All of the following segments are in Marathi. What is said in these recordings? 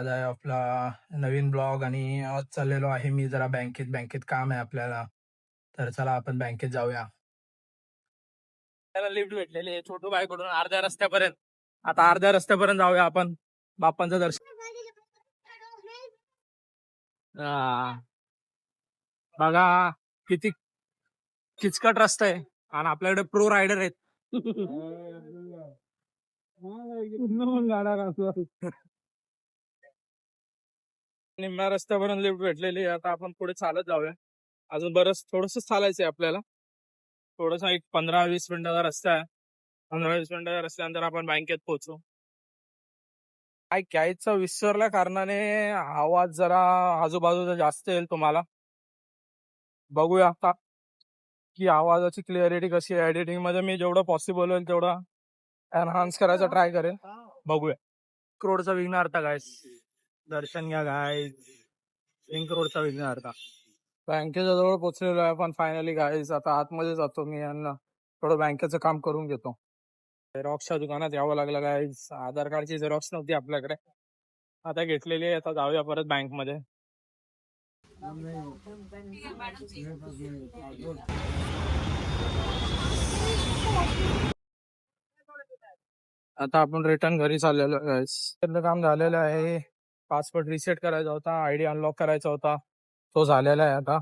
आज आपला नवीन ब्लॉग आणि आज चाललेलो आहे मी जरा बँकेत बँकेत काम आहे आपल्याला. तर चला आपण बँकेत जाऊया. त्याला लिफ्ट भेटलेली आहे छोटू बायकडून अर्ध्या रस्त्यापर्यंत. आता अर्ध्या रस्त्यापर्यंत जाऊया आपण. बाप्पांचं दर्शन. बघा किती किचकट रस्ता आहे. आणि आपल्याकडे प्रो रायडर आहेत. निम्म्या रस्त्यापर्यंत लिफ्ट भेटलेली आहे. आता आपण पुढे चालत जाऊया. अजून बरंच थोडस चालायचंय आपल्याला. थोडस एक पंधरा वीस मिनिटाचा रस्ता आहे. पंधरा वीस मिनिटाच्या रस्त्यानंतर आपण बँकेत पोहोचू. काय घ्यायचं विसरल्या कारणाने आवाज जरा आजूबाजूचा जास्त येईल तुम्हाला. बघूया आता की आवाजाची क्लिअरिटी कशी आहे. एडिटिंगमध्ये मी जेवढं पॉसिबल होईल तेवढं एनहान्स करायचा ट्राय करेन. बघूया. करोडचा विघ्नार्थ काय दर्शन घ्या गाय तीन करोडचा विघ्नार्थ बँकेच्या जवळ पोहोचलेलो आहे पण फायनली गाईज आता आतमध्ये जातो मी यांना थोडं बँकेचं काम करून घेतो. झेरॉक्सच्या दुकानात यावं लागलं गाईज आधार कार्डची झेरॉक्स नव्हती आपल्याकडे. आता घेतलेली आहे आता जाऊया परत बँकमध्ये. आता आपण रिटर्न घरी चाललेलो काम झालेलं आहे. पासवर्ड रिसेट करायचा होता आयडी अनलॉक करायचा होता. तो झालेला आहे आता.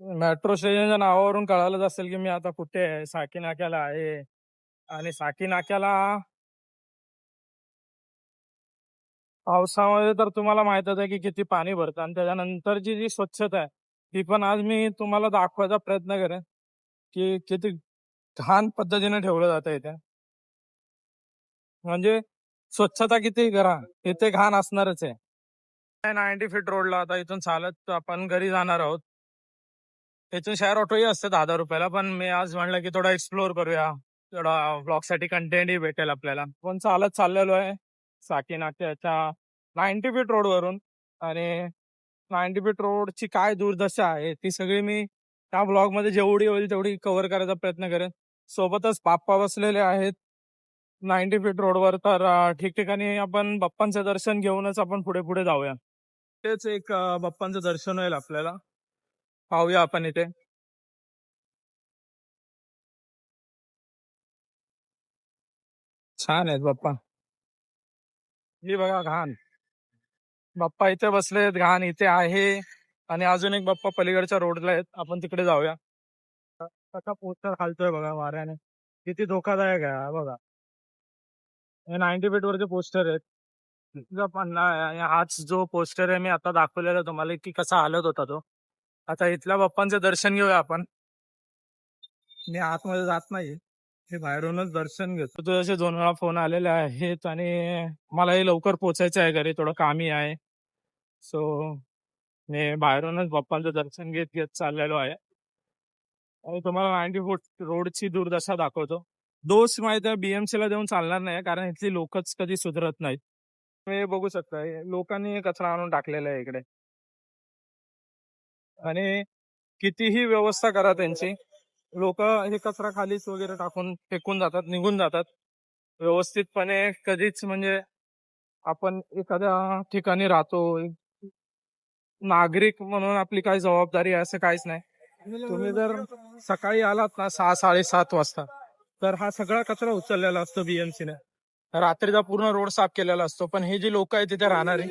मेट्रो स्टेशनच्या नावावरून कळालंच असेल की मी आता कुठे आहे साकी नाक्याला आहे. आणि साकी नाक्याला पावसामध्ये तर तुम्हाला माहितच आहे की किती पाणी भरतं आणि त्याच्यानंतरची जी स्वच्छता आहे ती पण आज मी तुम्हाला दाखवायचा प्रयत्न करेन की किती घाण पद्धतीने ठेवलं जातं इथे. म्हणजे स्वच्छता किती करा इथे घाण असणारच आहे. नाईन्टी फीट रोडला आता इथून चालत आपण घरी जाणार आहोत. इथून शेअर ऑटोही असते दहा रुपयाला पण मी आज म्हणलं की थोडा एक्सप्लोअर करूया. थोडा ब्लॉगसाठी कंटेंटही भेटेल आपल्याला. पण चालत चाललेलो आहे साकी नाक्याच्या नाईन्टी फीट रोडवरून. आणि नाईन्टी फीट रोडची काय दुर्दशा आहे ती सगळी मी त्या ब्लॉगमध्ये जेवढी होईल तेवढी कव्हर करायचा प्रयत्न करेन. सोबतच बाप्पा बसलेले आहेत. नाईन्टी फीट रोडवर तर ठिकठिकाणी आपण बाप्पांचं दर्शन घेऊनच आपण पुढे पुढे जाऊया. तेच एक बाप्पांचं दर्शन होईल आपल्याला. पाहूया आपण इथे. छान आहेत बाप्पा. ही बघा घाण. बाप्पा इथे बसले घाण इथे आहे. आणि अजून एक बाप्पा पलीकडच्या रोडला आहेत. आपण तिकडे जाऊया. कसा पोस्टर हालतोय बघा वाऱ्याने. किती धोकादायक आहे बघा. हे नाईन्टी फीट वरचे पोस्टर आहेत हाच जो पोस्टर आहे मी आता दाखवलेला तुम्हाला की कसा हालत होता तो. आता इथल्या बाप्पांचं दर्शन घेऊया आपण. मी आतमध्ये जात नाही हे बाहेरूनच दर्शन घेतो. तुझे असे दोन वेळा फोन आलेले आहेत आणि मलाही लवकर पोचायचं आहे घरी थोडं कामही आहे. सो मी बाहेरूनच बाप्पांचं दर्शन घेत घेत चाललेलो आहे. आणि तुम्हाला नाईन्टी फूट रोडची दुर्दशा दाखवतो. दोष माहिती आहे बीएमसी ला देऊन चालणार नाही कारण इथली लोकच कधी सुधरत नाहीत. तुम्ही बघू शकता लोकांनी कचरा आणून टाकलेला आहे इकडे. आणि कितीही व्यवस्था करा त्यांची. लोक हे कचरा खालीच वगैरे टाकून फेकून जातात निघून जातात. व्यवस्थितपणे कधीच म्हणजे आपण एखाद्या ठिकाणी राहतो नागरिक म्हणून आपली काही जबाबदारी असं काहीच नाही. तुम्ही जर सकाळी आलात ना सहा साडेसात वाजता तर हा सगळा कचरा उचललेला असतो बीएमसी ने. रात्रीचा पूर्ण रोड साफ केलेला असतो पण हे जे लोक आहेत तिथे राहणारे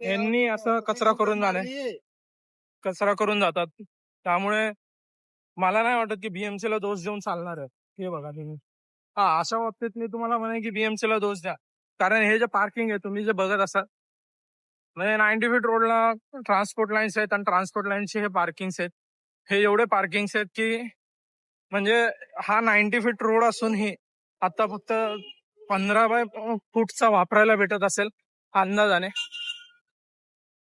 यांनी असं कचरा करून जाणे. कचरा करून जातात. त्यामुळे मला नाही वाटत की बीएमसी ला दोष देऊन चालणार आहे हे बघा तुम्ही. हा अशा बाबतीत मी तुम्हाला म्हणेन की बीएमसी ला दोष द्या. कारण हे जे पार्किंग आहे तुम्ही जे बघत असाल म्हणजे नाईन्टी फीट रोडला ट्रान्सपोर्ट लाईन्स आहेत आणि ट्रान्सपोर्ट लाईन्सचे हे पार्किंग्स आहेत. हे एवढे पार्किंग्स आहेत की म्हणजे हा नाईन्टी फीट रोड असूनही आता फक्त पंधरा बाय फूटचा वापरायला भेटत असेल अंदाजाने.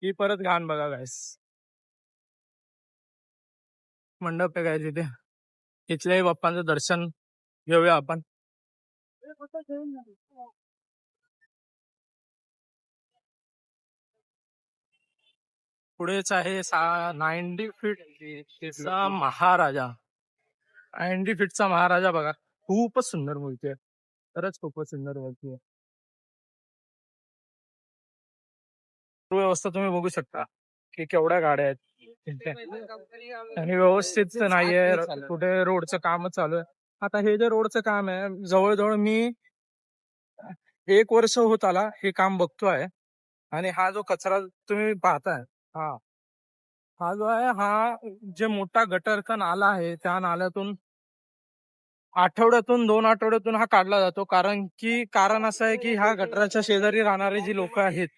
ही परत घाण बघा गायस मंडप आहे काय तिथे इथल्याही बाप्पांचं दर्शन घेऊया आपण. पुढेच आहे नाईन्टी फीटचा महाराजा. नाईन्टी फीटचा महाराजा बघा. खूपच सुंदर मूर्ती आहे. खरंच खूपच सुंदर मूर्ती आहे. व्यवस्था तुम्ही बघू शकता. की केवढ्या गाड्या आहेत. आणि व्यवस्थित नाहीये. कुठे रोडचं काम चालू आहे. आता हे जे रोडचं काम आहे जवळजवळ मी एक वर्ष होत आला हे काम बघतोय. आणि हा जो कचरा तुम्ही पाहताय हा. हा जो आहे हा जे मोठा गटरचा नाला आहे त्या नाल्यातून आठवड्यातून दोन आठवड्यातून हा काढला जातो. कारण की कारण असं आहे की ह्या गटराच्या शेजारी राहणारे जी लोक आहेत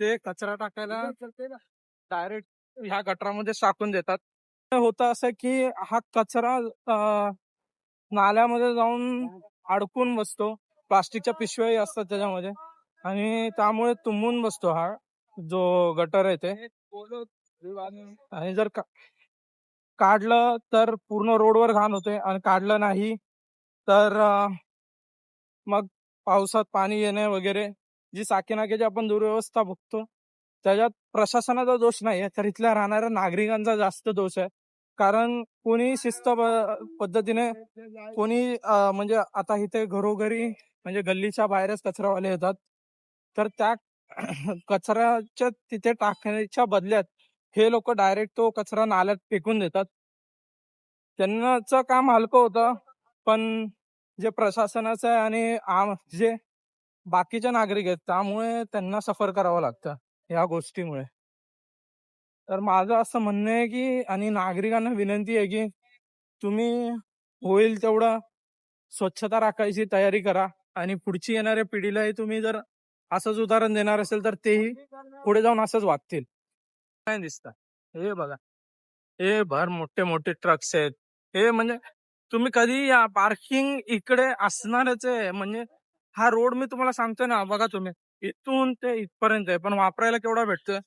ते कचरा टाकायला डायरेक्ट ह्या गटरामध्ये टाकून देतात. होतं असं की हा कचरा नाल्यामध्ये जाऊन अडकून बसतो. प्लास्टिकच्या पिशव्याही असतात त्याच्यामध्ये. आणि त्यामुळे तुंबून बसतो हा जो गटर आहे ते. आणि जर का- काढलं तर पूर्ण रोडवर घाण होते आणि काढलं नाही तर मग पावसात पाणी येणे वगैरे जी साकीनाकेची आपण दुर्व्यवस्था बघतो त्याच्यात प्रशासनाचा दोष नाही आहे तर इथल्या राहणाऱ्या नागरिकांचा जास्त दोष आहे. कारण कोणी शिस्त पद्धतीने कोणी म्हणजे आता इथे घरोघरी म्हणजे गल्लीच्या बाहेरच कचरावाले येतात तर त्या कचऱ्याच्या तिथे टाकण्याच्या बदल्यात हे लोक डायरेक्ट तो कचरा नाल्यात फेकून देतात. त्यांचं काम हलकं होतं पण जे प्रशासनाचं आहे आणि आम जे बाकीचे नागरिक आहेत त्यामुळे त्यांना सफर करावं लागतं या गोष्टीमुळे. तर माझं असं म्हणणं आहे की आणि नागरिकांना विनंती आहे की तुम्ही होईल तेवढं स्वच्छता राखायची तयारी करा आणि पुढची येणाऱ्या पिढीलाही तुम्ही जर असंच उदाहरण देणार असेल तर तेही पुढे जाऊन असंच वागतील. काय दिसतं हे बघा. हे भर मोठे मोठे ट्रक्स आहेत. हे म्हणजे तुम्ही कधी या पार्किंग इकडे असणारच आहे. म्हणजे हा रोड मी तुम्हाला सांगतोय ना बघा तुम्ही. इथून ते इथपर्यंत आहे. पण वापरायला केवढा भेटतोय?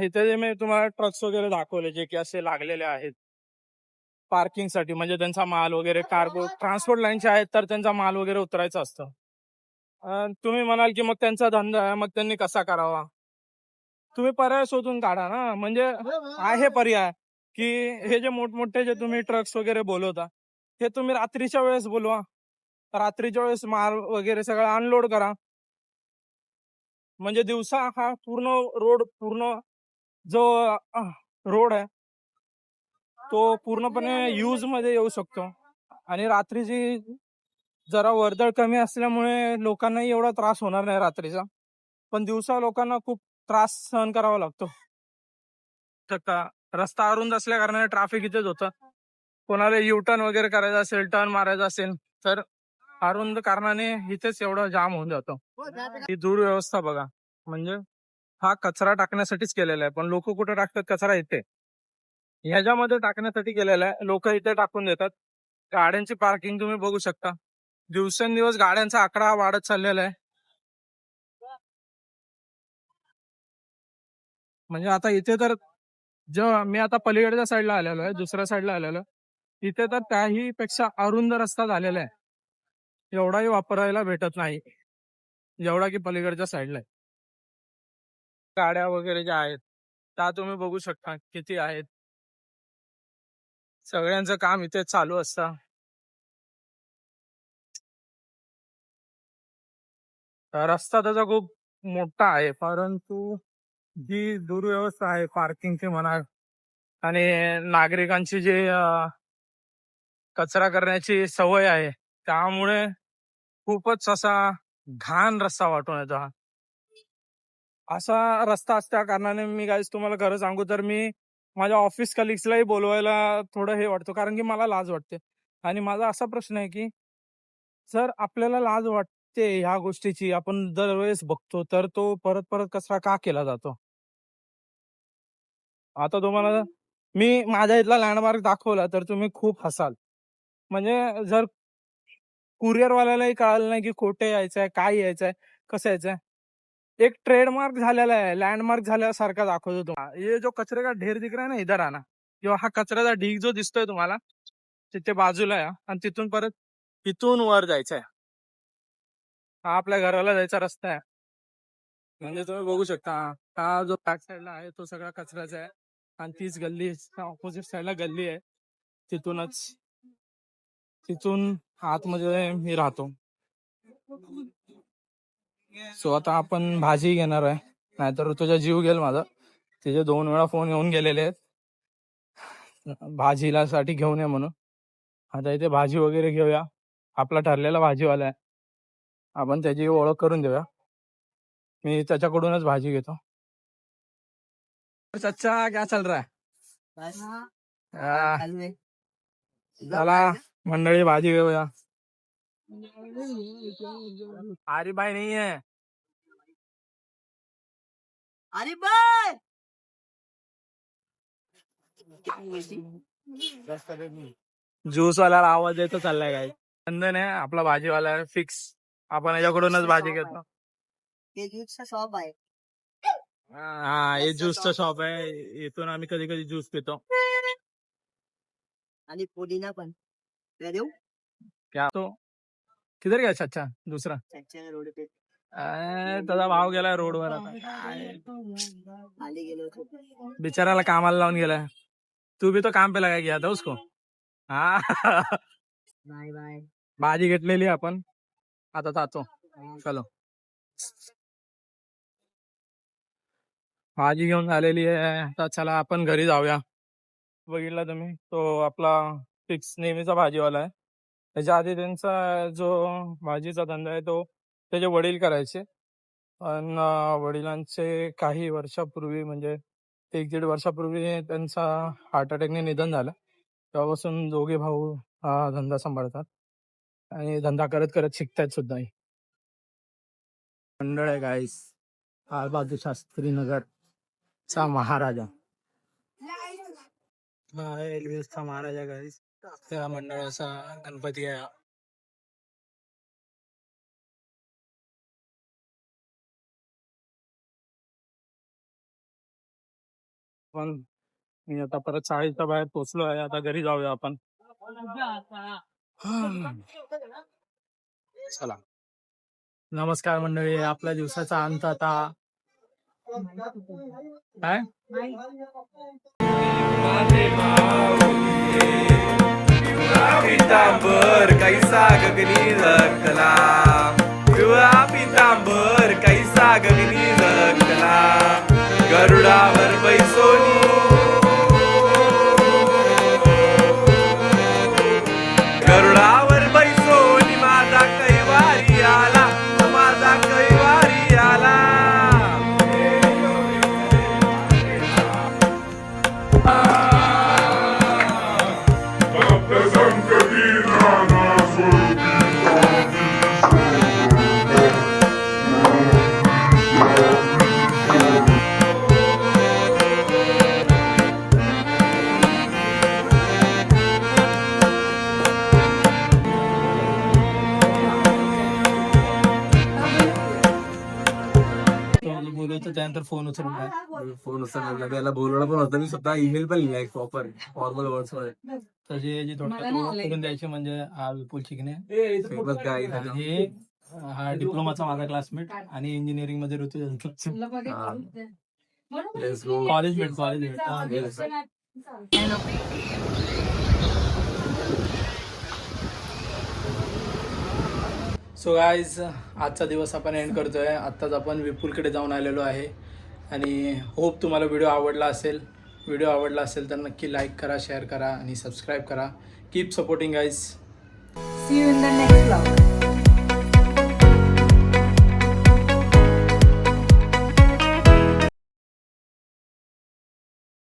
इथे जे मी तुम्हाला ट्रक्स वगैरे दाखवले जे की असे लागलेले आहेत. पार्किंगसाठी. म्हणजे त्यांचा माल वगैरे कार्गो ट्रान्सपोर्ट लाईनचे आहेत तर त्यांचा माल वगैरे उतरायचा असतं. तुम्ही म्हणाल की मग त्यांचा धंदा आहे मग त्यांनी कसा करावा? तुम्ही पर्याय शोधून काढा ना. म्हणजे आहे पर्याय की हे जे मोठमोठे जे तुम्ही ट्रक्स वगैरे बोलवता हे तुम्ही रात्रीच्या वेळेस बोलवा. रात्रीच्या वेळेस माल वगैरे सगळं अनलोड करा. म्हणजे दिवसा हा पूर्ण रोड पूर्ण जो रोड आहे तो पूर्णपणे यूजमध्ये येऊ शकतो. आणि रात्रीची जरा वर्दळ कमी असल्यामुळे लोकांनाही एवढा त्रास होणार नाही रात्रीचा. पण दिवसा लोकांना खूप त्रास सहन करावा लागतो. का रस्ता अरुंद असल्या कारणाने ट्रॅफिक इथेच होतं. कोणाला यू टर्न वगैरे करायचं असेल टर्न मारायचा असेल तर अरुंद कारणाने इथेच एवढं जाम होऊन जातो. ही दुर्व्यवस्था बघा. म्हणजे हा कचरा टाकण्यासाठीच केलेला आहे. पण लोक कुठे टाकतात? कचरा इथे. ह्याच्यामध्ये टाकण्यासाठी केलेला आहे. लोक इथे टाकून देतात. गाड्यांची पार्किंग तुम्ही बघू शकता. दिवसेंदिवस गाड्यांचा आकडा वाढत चाललेला आहे. म्हणजे आता इथे तर जेव्हा मी आता पलीकडच्या साईडला आलेलो आहे दुसऱ्या साईडला आलेलो इथे तर त्याही पेक्षा अरुंद रस्ता झालेला आहे. एवढाही वापरायला भेटत नाही. एवढा की पलीकडच्या साईडला आहे. गाड्या वगैरे ज्या आहेत त्या तुम्ही बघू शकता किती आहेत. सगळ्यांचं काम इथे चालू असतं. रस्ता त्याचा खूप मोठा आहे परंतु जी दुर्व्यवस्था आहे पार्किंगची म्हणा आणि नागरिकांची जी कचरा करण्याची सवय आहे त्यामुळे खूपच असा घाण रस्ता वाटून येतो हा. असा रस्ता असल्या कारणाने मी गाईज तुम्हाला खरं सांगू तर मी माझ्या ऑफिस कलिग्सलाही बोलवायला थोडं हे वाटतं कारण की मला लाज वाटते. आणि माझा असा प्रश्न आहे की जर आपल्याला लाज वाटते ह्या गोष्टीची आपण दरवेळेस बघतो तर तो परत परत कचरा का केला जातो? आता तुम्हाला मी माझ्या इथला लँडमार्क दाखवला तर तुम्ही खूप हसाल. म्हणजे जर कुरिअरवाल्यालाही कळालं नाही की कुठे यायचंय काय यायचंय कसं यायचंय. एक ट्रेडमार्क झालेला आहे लँडमार्क झाल्यासारखा दाखवतो तुम्हाला ये जो कचरे का ढेर दिख रहा है ना इधर आना. किंवा हा कचऱ्याचा ढीग जो दिसतोय तुम्हाला तिथे बाजूला आहे हा. आणि तिथून परत इथून वर जायचंय. हा आपल्या घराला जायचा रस्ता आहे. म्हणजे तुम्ही बघू शकता हा जो बॅक साईडला आहे तो सगळा कचराचा आहे आणि तीच गल्ली ऑपोजिट साईडला गल्ली आहे. तिथूनच तिथून आतमध्ये मी राहतो. सो आता आपण भाजी घेणार आहे. नाहीतर तुझा जीव गेल माझा. तिचे दोन वेळा फोन येऊन गेलेले आहेत. भाजीला साठी घेऊन ये म्हणून. आता इथे भाजी वगैरे घेऊया. आपला ठरलेला भाजीवाला आहे. आपण त्याची ओळख करून देऊया. मी त्याच्याकडूनच भाजी घेतो. चच्चा क्या चल रहा है? आ, चला मंडळी भाजी घेऊया. अरे बाई नाही आहे. अरे बाय ज्यूस वाल्याला आवाज येतो चाललाय काय चंदन आहे आपला भाजीवाला फिक्स आपण याच्याकडूनच भाजी घेतो. हे ज्यूसचा शॉप आहे. हा हे ज्यूसचं शॉप आहे. इथून आम्ही कधी कधी ज्यूस पितो. आणि पुदिना पण. ते देऊ? क्या? तो किधर गया अच्छा दुसरा? त्यांच्या रोड पे. अं, त्याचा भाव गेलाय रोडवर आता. काय. खाली गेलो होतो. बिचाराला कामाला लावून गेलाय तू भी तो काम पे लगा गया था उसको. हा. Bye bye. भाजी घेतलेली आपण. आता जातो. चलो. भाजी घेऊन झालेली आहे. आता चला आपण घरी जाऊया. बघितला तुम्ही तो आपला फिक्स नेहमीचा भाजीवाला आहे. त्याच्या आधी त्यांचा जो भाजीचा धंदा आहे तो त्याचे वडील करायचे. पण वडिलांचे काही वर्षापूर्वी म्हणजे एक दीड वर्षापूर्वी त्यांचा हार्ट अटॅकने निधन झालं. तेव्हापासून दोघे भाऊ हा धंदा सांभाळतात. आणि धंदा करत करत शिकतायत सुद्धा. मंडळ आहे गाईस बाजू शास्त्री नगर चा महाराजा. हा आहे एलव्हीएसचा महाराजा गाईस त्या मंडळाचा गणपती आहे. पण मी आता परत चाळीच्या बाहेर पोहोचलो आहे. आता घरी जाऊया आपण. चला. नमस्कार मंडळी आपल्या दिवसाचा अंत आता. काय? पितांबर कैसा गगनी झळकला पिवळा पितांबर कैसा गगनी झळकला गरुडावर बैसोनी तो बोलवतो त्यानंतर फोन उचलून काय फोन उचलला त्याला बोलवलं पण होतं. मी स्वतः ईमेल पण लिहिलाय प्रॉपर फॉर्मल वर्ड्समध्ये. त्याची याची थोडक्यात द्यायची म्हणजे हा विपुल चिकणे फेमस गाय आणि हे हा डिप्लोमाचा माझा क्लासमेट आणि इंजिनिअरिंगमध्ये ऋतू कॉलेज भेट कॉलेज भेट. सो गाईज आजचा दिवस आपण एंड करतोय. आत्ताच आपण विपुलकडे जाऊन आलेलो आहे. आणि होप तुम्हाला व्हिडिओ आवडला असेल. व्हिडिओ आवडला असेल तर नक्की लाईक करा शेअर करा आणि सबस्क्राईब करा. Keep supporting guys see you in the next blog